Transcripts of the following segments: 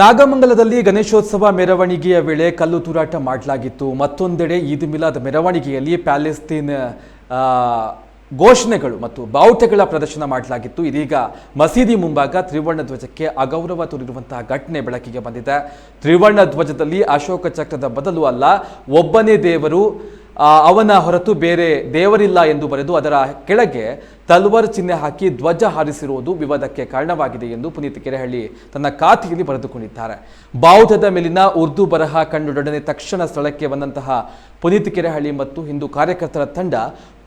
ನಾಗಮಂಗಲದಲ್ಲಿ ಗಣೇಶೋತ್ಸವ ಮೆರವಣಿಗೆಯ ವೇಳೆ ಕಲ್ಲು ತೂರಾಟ ಮಾಡಲಾಗಿತ್ತು. ಮತ್ತೊಂದೆಡೆ ಈದ್ ಮಿಲಾದ್ ಮೆರವಣಿಗೆಯಲ್ಲಿ ಪ್ಯಾಲೆಸ್ತೀನ್ ಘೋಷಣೆಗಳು ಮತ್ತು ಬಾವುಟಗಳ ಪ್ರದರ್ಶನ ಮಾಡಲಾಗಿತ್ತು. ಇದೀಗ ಮಸೀದಿ ಮುಂಭಾಗ ತ್ರಿವರ್ಣ ಧ್ವಜಕ್ಕೆ ಅಗೌರವ ತೋರಿರುವಂತಹ ಘಟನೆ ಬೆಳಕಿಗೆ ಬಂದಿದೆ. ತ್ರಿವರ್ಣ ಧ್ವಜದಲ್ಲಿ ಅಶೋಕ ಚಕ್ರದ ಬದಲು ಅಲ್ಲ, ಒಬ್ಬನೇ ದೇವರು ಅವನ ಹೊರತು ಬೇರೆ ದೇವರಿಲ್ಲ ಎಂದು ಬರೆದು ಅದರ ಕೆಳಗೆ ತಲ್ವಾರ್ ಚಿಹ್ನೆ ಹಾಕಿ ಧ್ವಜ ಹಾರಿಸಿರುವುದು ವಿವಾದಕ್ಕೆ ಕಾರಣವಾಗಿದೆ ಎಂದು ಪುನೀತ್ ಕೆರೆಹಳ್ಳಿ ತನ್ನ ಖಾತೆಯಲ್ಲಿ ಬರೆದುಕೊಂಡಿದ್ದಾರೆ. ಬಾವುಟದ ಮೇಲಿನ ಉರ್ದು ಬರಹ ಕಂಡುಡನೆ ತಕ್ಷಣ ಸ್ಥಳಕ್ಕೆ ಬಂದಂತಹ ಪುನೀತ್ ಕೆರೆಹಳ್ಳಿ ಮತ್ತು ಹಿಂದೂ ಕಾರ್ಯಕರ್ತರ ತಂಡ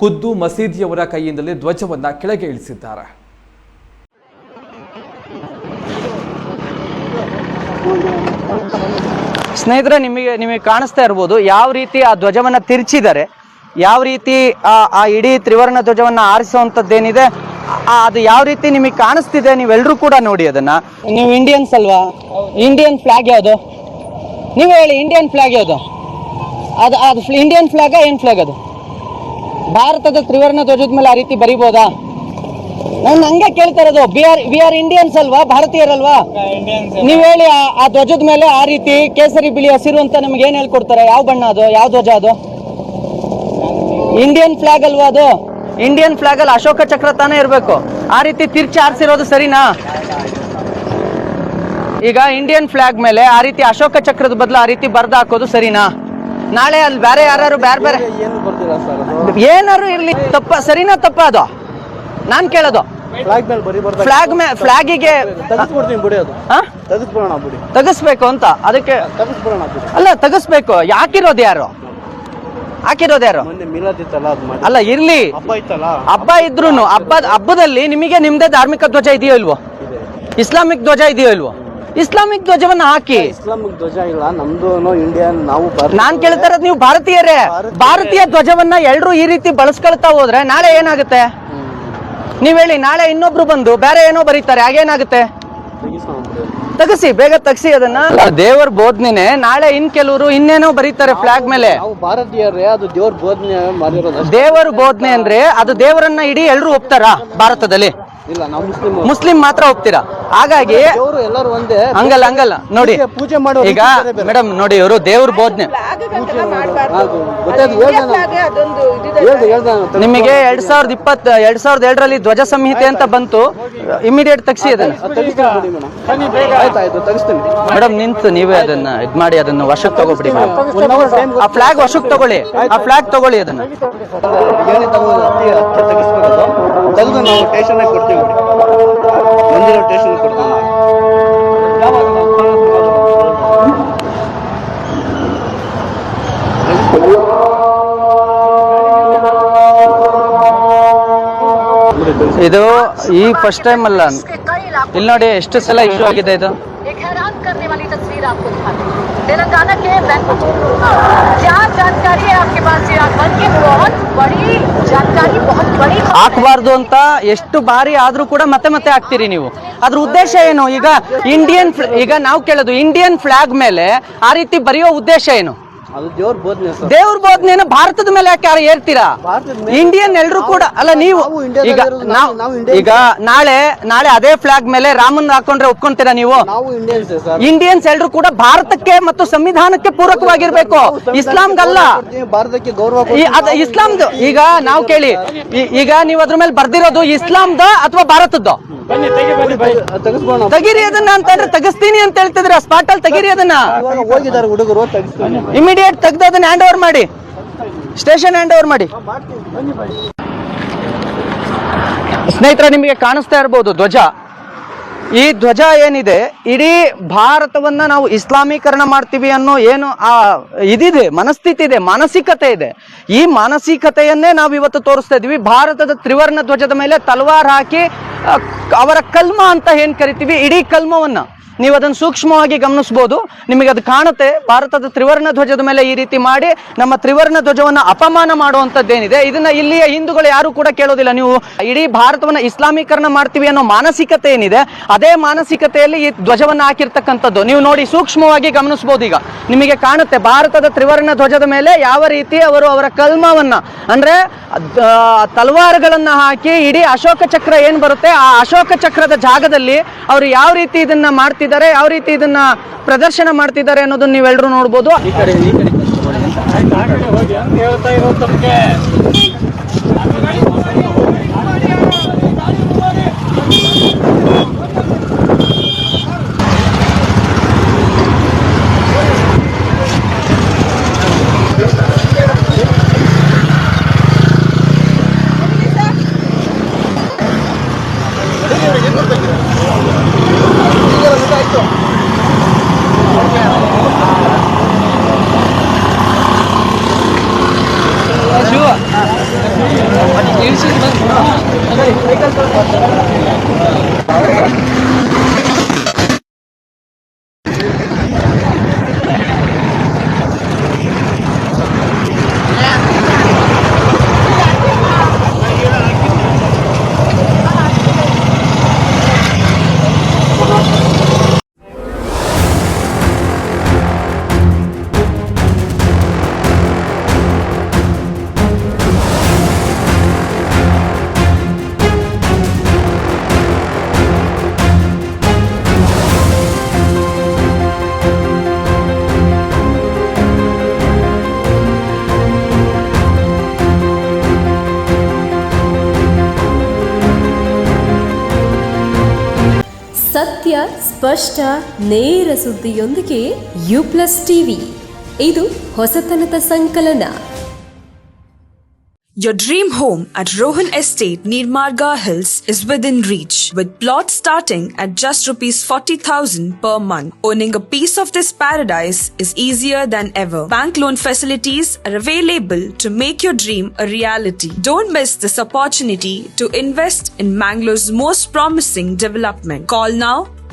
ಖುದ್ದು ಮಸೀದಿಯವರ ಕೈಯಿಂದಲೇ ಧ್ವಜವನ್ನು ಕೆಳಗೆ ಇಳಿಸಿದ್ದಾರೆ. ಸ್ನೇಹಿತರೆ, ನಿಮಗೆ ನಿಮಗೆ ಕಾಣಿಸ್ತಾ ಇರ್ಬೋದು ಯಾವ ರೀತಿ ಆ ಧ್ವಜವನ್ನು ತಿರ್ಚಿದ್ದಾರೆ, ಯಾವ ರೀತಿ ಆ ಇಡೀ ತ್ರಿವರ್ಣ ಧ್ವಜವನ್ನು ಆರಿಸುವಂಥದ್ದೇನಿದೆ ಅದು ಯಾವ ರೀತಿ ನಿಮಗೆ ಕಾಣಿಸ್ತಿದೆ ನೀವೆಲ್ಲರೂ ಕೂಡ ನೋಡಿ ಅದನ್ನ. ನೀವು ಇಂಡಿಯನ್ಸ್ ಅಲ್ವಾ? ಇಂಡಿಯನ್ ಫ್ಲಾಗ್ ಯಾವುದು? ನೀವು ಹೇಳಿ ಇಂಡಿಯನ್ ಫ್ಲಾಗ್ ಯಾವುದು? ಅದು ಅದು ಇಂಡಿಯನ್ ಫ್ಲಾಗ ಏನು ಫ್ಲಾಗ್ ಅದು? ಭಾರತದ ತ್ರಿವರ್ಣ ಧ್ವಜದ ಮೇಲೆ ಆ ರೀತಿ ಬರಿಬೋದಾ? ನಾನು ಹಂಗೆ ಕೇಳ್ತಾ ಇರೋದು B R V R Indians ಅಲ್ವಾ ಭಾರತೀಯರಲ್ವಾ? ನೀವ್ ಹೇಳಿ ಆ- ಆ ಧ್ವಜದ ಮೇಲೆ ಆ ರೀತಿ ಕೇಸರಿ ಬಿಳಿ ಹಸಿರು ಅಂತ ನಮ್ಗೆ ಏನ್ ಹೇಳ್ಕೊಡ್ತಾರೆ? ಯಾವ ಬಣ್ಣ ಅದು? ಯಾವ ಧ್ವಜ ಅದು? ಇಂಡಿಯನ್ ಫ್ಲಾಗ್ ಅಲ್ವಾ ಅದು? ಇಂಡಿಯನ್ ಫ್ಲಾಗ್ ಅಲ್ಲಿ ಅಶೋಕ ಚಕ್ರ ತಾನೇ ಇರ್ಬೇಕು. ಆ ರೀತಿ ತಿರ್ಚಿ ಆರಿಸಿರೋದು ಸರಿನಾ? ಈಗ ಇಂಡಿಯನ್ ಫ್ಲಾಗ್ ಮೇಲೆ ಆ ರೀತಿ ಅಶೋಕ ಚಕ್ರದ ಬದಲು ಆ ರೀತಿ ಬರ್ದು ಹಾಕೋದು ಸರಿನಾ? ನಾಳೆ ಅಲ್ಲಿ ಬೇರೆ ಯಾರು ಬೇರೆ ಬೇರೆ ಏನು ಬರ್ದಿಲ್ಲ ಸರ್ ಅದು. ಏನಾರು ಇರ್ಲಿ. ತಪ್ಪ ಸರಿನಾ ತಪ್ಪ ಅದು? ನಾನ್ ಕೇಳೋದು. ಫ್ಲಾಗ್ ಮೇಲೆ ಫ್ಲಾಗ್ ಮೇ ಫ್ಲಾಗಿಗೆ ತೆಗೆಸ್ಬಿಡ್ತೀನಿ ಬಿಡಿ ಅದು. ಹಾ? ತೆಗೆಸ್ಬಿಡೋಣ ಬಿಡಿ. ತೆಗಿಸ್ಬೇಕು ಅಂತ? ಅದಕ್ಕೆ ತೆಗೆಸ್ಬಿಡೋಣ ಬಿಡಿ. ಅಲ್ಲ ತಗಸ್ಬೇಕು. ಯಾಕಿರೋದು ಯಾರು? ಹಾಕಿರೋದು ಯಾರು? ಮೊನ್ನೆ ಮಿಲಾದ್ ಇತ್ತಲ್ಲ ಅದು ಮಾಡಿ. ಅಲ್ಲ ಇರ್ಲಿ. ಹಬ್ಬ ಇತ್ತಲ್ಲ? ಹಬ್ಬ ಹಬ್ಬದ ಹಬ್ಬದಲ್ಲಿ ನಿಮಗೆ ನಿಮ್ದೇ ಧಾರ್ಮಿಕ ಧ್ವಜ ಇದೆಯೋ ಇಲ್ವೋ? ಇದೆ. ಇಸ್ಲಾಮಿಕ್ ಧ್ವಜ ಇದೆಯೋ ಇಲ್ವೋ? ಇಸ್ಲಾಮಿಕ್ ಧ್ವಜವನ್ನ ಹಾಕಿ. ಇಸ್ಲಾಮಿಕ್ ಧ್ವಜ ಇಲ್ಲ ನಮ್ದು ಇಂಡಿಯನ್ ನಾವು ನಾನ್ ಕೇಳ್ತಾ ಇರೋದು ನೀವು ಭಾರತೀಯರೇ. ಭಾರತೀಯರೇ. ಭಾರತೀಯ ಧ್ವಜವನ್ನ ಎಲ್ರು ಈ ರೀತಿ ಬಳಸ್ಕೊಳ್ತಾ ಹೋದ್ರೆ ನಾಳೆ ಏನಾಗುತ್ತೆ? ನೀವ್ ಹೇಳಿ ನಾಳೆ ಇನ್ನೊಬ್ರು ಬಂದು ಬೇರೆ ಏನೋ ಬರೀತಾರೆ ಹಾಗೇನಾಗುತ್ತೆ? ತಗಸಿ ಬೇಗ ತಗಸಿ ಅದನ್ನ. ದೇವರ ಬೋಧನೆ ನಾಳೆ ಇನ್ ಕೆಲವರು ಇನ್ನೇನೋ ಬರೀತಾರೆ ಫ್ಲಾಗ್ ಮೇಲೆ. ಭಾರತೀಯರೇ ಅದು ದೇವ್ರ ಬೋಧನೆ ದೇವರ ಬೋಧನೆ ಅಂದ್ರೆ ಅದು ದೇವರನ್ನ ಇಡೀ ಎಲ್ರು ಒಪ್ತಾರ ಭಾರತದಲ್ಲಿ? ಇಲ್ಲ ನಾವು ಮುಸ್ಲಿಂ ಮುಸ್ಲಿಂ ಮಾತ್ರ ಹೋಗ್ತೀರಾ? ಹಾಗಾಗಿ ಅವರು ಎಲ್ಲರೂ ಒಂದೇ. ಹಂಗಲ್ಲ ಹಂಗಲ್ಲ. ನೋಡಿ ಪೂಜೆ- ಮಾಡೋ ಈಗ. ಮೇಡಮ್ ನೋಡಿ ಇವರು ದೇವ್ರ ಬೋಧನೆ. ನಿಮಗೆ ಎರಡ್ ಸಾವಿರದ ಇಪ್ಪತ್ ಎರಡ್ ಸಾವಿರದ ಎರಡರಲ್ಲಿ ಧ್ವಜ ಸಂಹಿತೆ ಅಂತ ಬಂತು. ಇಮಿಡಿಯೇಟ್ ತಗ್ಸಿ ಅದನ್ನ. ಮೇಡಮ್. ನಿಂತು ನೀವೇ ಅದನ್ನ ಇದ್ ಮಾಡಿ ಅದನ್ನ ವಶಕ್ಕೆ ತಗೋಬಿಡಿ ಮೇಡಮ್. ಆ ಫ್ಲಾಗ್ ವಶಕ್ಕೆ ತಗೊಳ್ಳಿ. ಆ ಫ್ಲಾಗ್ ತಗೊಳ್ಳಿ ಅದನ್ನ. ತೆಗೆದು ನಾವು ಸ್ಟೇಷನ್ ಕೊಡ್ತೀವಿ. ಬಿಡಿ ಮಂದಿರ ಸ್ಟೇಷನ್ ಕೊಡ್ತೀವಿ ಇದು ಈ ಫಸ್ಟ್ ಟೈಮ್ ಅಲ್ಲ ಇಲ್ಲಿ ನೋಡಿ ಎಷ್ಟು ಸಲ ಇಶ್ಯೂ ಆಗಿದೆ ಇದು एक हैरान करने वाली तस्वीर आपको दिखाते हैं तेलंगाना के बैंकुट क्या जानकारी है आपके पास ये अकबर की बहुत ಹಾಕಬಾರ್ದು ಅಂತ ಎಷ್ಟು ಬಾರಿ ಆದ್ರೂ ಕೂಡ ಮತ್ತೆ ಮತ್ತೆ ಹಾಕ್ತೀರಿ ನೀವು. ಅದ್ರ ಉದ್ದೇಶ ಏನು? ಈಗ ಇಂಡಿಯನ್ ಈಗ ನಾವು ಕೇಳೋದು ಇಂಡಿಯನ್ ಫ್ಲಾಗ್ ಮೇಲೆ ಆ ರೀತಿ ಬರೆಯೋ ಉದ್ದೇಶ ಏನು? ದೇವ್ರ ಬೋಧನೆ ಬೋಧನೆನ ಭಾರತದ ಮೇಲೆ ಯಾಕೆ ಯಾರು ಏರ್ತೀರಾ ಇಂಡಿಯನ್ ಎಲ್ರು ಕೂಡ ಅಲ್ಲ ನೀವು ಈಗ ನಾವು ಈಗ ನಾಳೆ ನಾಳೆ ಅದೇ ಫ್ಲಾಗ್ ಮೇಲೆ ರಾಮನ್ ಹಾಕೊಂಡ್ರೆ ಒಪ್ಕೊಂತೀರಾ ನೀವು? ಇಂಡಿಯನ್ಸ್ ಎಲ್ರು ಕೂಡ ಭಾರತಕ್ಕೆ ಮತ್ತು ಸಂವಿಧಾನಕ್ಕೆ ಪೂರಕವಾಗಿರ್ಬೇಕು. ಇಸ್ಲಾಂಗಲ್ಲ ಭಾರತಕ್ಕೆ ಗೌರವ ಇಸ್ಲಾಂದು ಈಗ ನಾವು ಕೇಳಿ ಈಗ ನೀವು ಅದ್ರ ಮೇಲೆ ಬರ್ದಿರೋದು ಇಸ್ಲಾಂದ ಅಥವಾ ಭಾರತದ್ದು? ತೆಗೆಸ್ಬೋಣ. ತೆಗಿರಿ ಅದನ್ನ ಅಂತಂದ್ರೆ ತೆಗಿಸ್ತೀನಿ ಅಂತ ಹೇಳ್ತಿದ್ರೆ ಸ್ಪಾಟ್ ಅಲ್ಲಿ ತೆಗಿರಿ ಅದನ್ನ. ಇವಾಗ ಹೋಗಿದ್ದಾರೆ ಹುಡುಗರು ತೆಗಿಸ್ತೀನಿ. ಇಮಿಡಿಯೇಟ್ ತೆಗ್ದು ಅದನ್ನ ಹ್ಯಾಂಡ್ ಓವರ್ ಮಾಡಿ. ಸ್ಟೇಷನ್ ಹ್ಯಾಂಡ್ ಓವರ್ ಮಾಡಿ. ಸ್ನೇಹಿತರ ನಿಮಗೆ ಕಾಣಿಸ್ತಾ ಇರಬಹುದು ಧ್ವಜ. ಈ ಧ್ವಜ ಏನಿದೆ? ಇಡೀ ಭಾರತವನ್ನ ನಾವು ಇಸ್ಲಾಮೀಕರಣ ಮಾಡ್ತೀವಿ ಅನ್ನೋ ಏನು ಆ ಇದಿದೆ ಮನಸ್ಥಿತಿ ಇದೆ ಮಾನಸಿಕತೆ ಇದೆ. ಈ ಮಾನಸಿಕತೆಯನ್ನೇ ನಾವು ಇವತ್ತು ತೋರಿಸ್ತಾ ಇದೀವಿ. ಭಾರತದ ತ್ರಿವರ್ಣ ಧ್ವಜದ ಮೇಲೆ ತಲವಾರ್ ಹಾಕಿ ಅವರ ಕಲ್ಮ ಅಂತ ಏನ್ ಕರಿತೀವಿ? ಇಡೀ ಕಲ್ಮವನ್ನ. ನೀವು ಅದನ್ನು ಸೂಕ್ಷ್ಮವಾಗಿ ಗಮನಿಸಬಹುದು ನಿಮಗೆ ಅದು ಕಾಣುತ್ತೆ. ಭಾರತದ ತ್ರಿವರ್ಣ ಧ್ವಜದ ಮೇಲೆ ಈ ರೀತಿ ಮಾಡಿ ನಮ್ಮ ತ್ರಿವರ್ಣ ಧ್ವಜವನ್ನ ಅಪಮಾನ ಮಾಡುವಂತದ್ದೇನಿದೆ ಇದನ್ನ ಇಲ್ಲಿಯ ಹಿಂದೂಗಳು ಯಾರು ಕೂಡ ಕೇಳೋದಿಲ್ಲ. ನೀವು ಇಡೀ ಭಾರತವನ್ನ ಇಸ್ಲಾಮೀಕರಣ ಮಾಡ್ತೀವಿ ಅನ್ನೋ ಮಾನಸಿಕತೆ ಏನಿದೆ, ಅದೇ ಮಾನಸಿಕತೆಯಲ್ಲಿ ಈ ಧ್ವಜವನ್ನ ಹಾಕಿರ್ತಕ್ಕಂಥದ್ದು. ನೀವು ನೋಡಿ ಸೂಕ್ಷ್ಮವಾಗಿ ಗಮನಿಸಬಹುದು ಈಗ. ನಿಮಗೆ ಕಾಣುತ್ತೆ, ಭಾರತದ ತ್ರಿವರ್ಣ ಧ್ವಜದ ಮೇಲೆ ಯಾವ ರೀತಿ ಅವರು ಅವರ ಕಲ್ಮವನ್ನ, ಅಂದ್ರೆ ತಲವಾರುಗಳನ್ನ ಹಾಕಿ ಇಡೀ ಅಶೋಕ ಚಕ್ರ ಏನ್ ಬರುತ್ತೆ, ಆ ಅಶೋಕ ಚಕ್ರದ ಜಾಗದಲ್ಲಿ ಅವರು ಯಾವ ರೀತಿ ಇದನ್ನ ಮಾಡ್ತೀವಿ ಮಾಡ್ತಿದ್ದಾರೆ ಯಾವ ರೀತಿ ಇದನ್ನ ಪ್ರದರ್ಶನ ಮಾಡ್ತಿದ್ದಾರೆ ಅನ್ನೋದನ್ನ ನೀವೆಲ್ಲರೂ ನೋಡ್ಬೋದು. ಸತ್ಯ ಸ್ಪಷ್ಟ ನೇರ ಸುದ್ದಿಯೊಂದಿಗೆ ಯು ಪ್ಲಸ್ ಟಿವಿ ಇದು ಹೊಸತನದ ಸಂಕಲನ Your dream home at Rohan Estate near Marga Hills is within reach with plots starting at just rupees 40,000 per month. Owning a piece of this paradise is easier than ever. Bank loan facilities are available to make your dream a reality. Don't miss this opportunity to invest in Mangalore's most promising development. Call now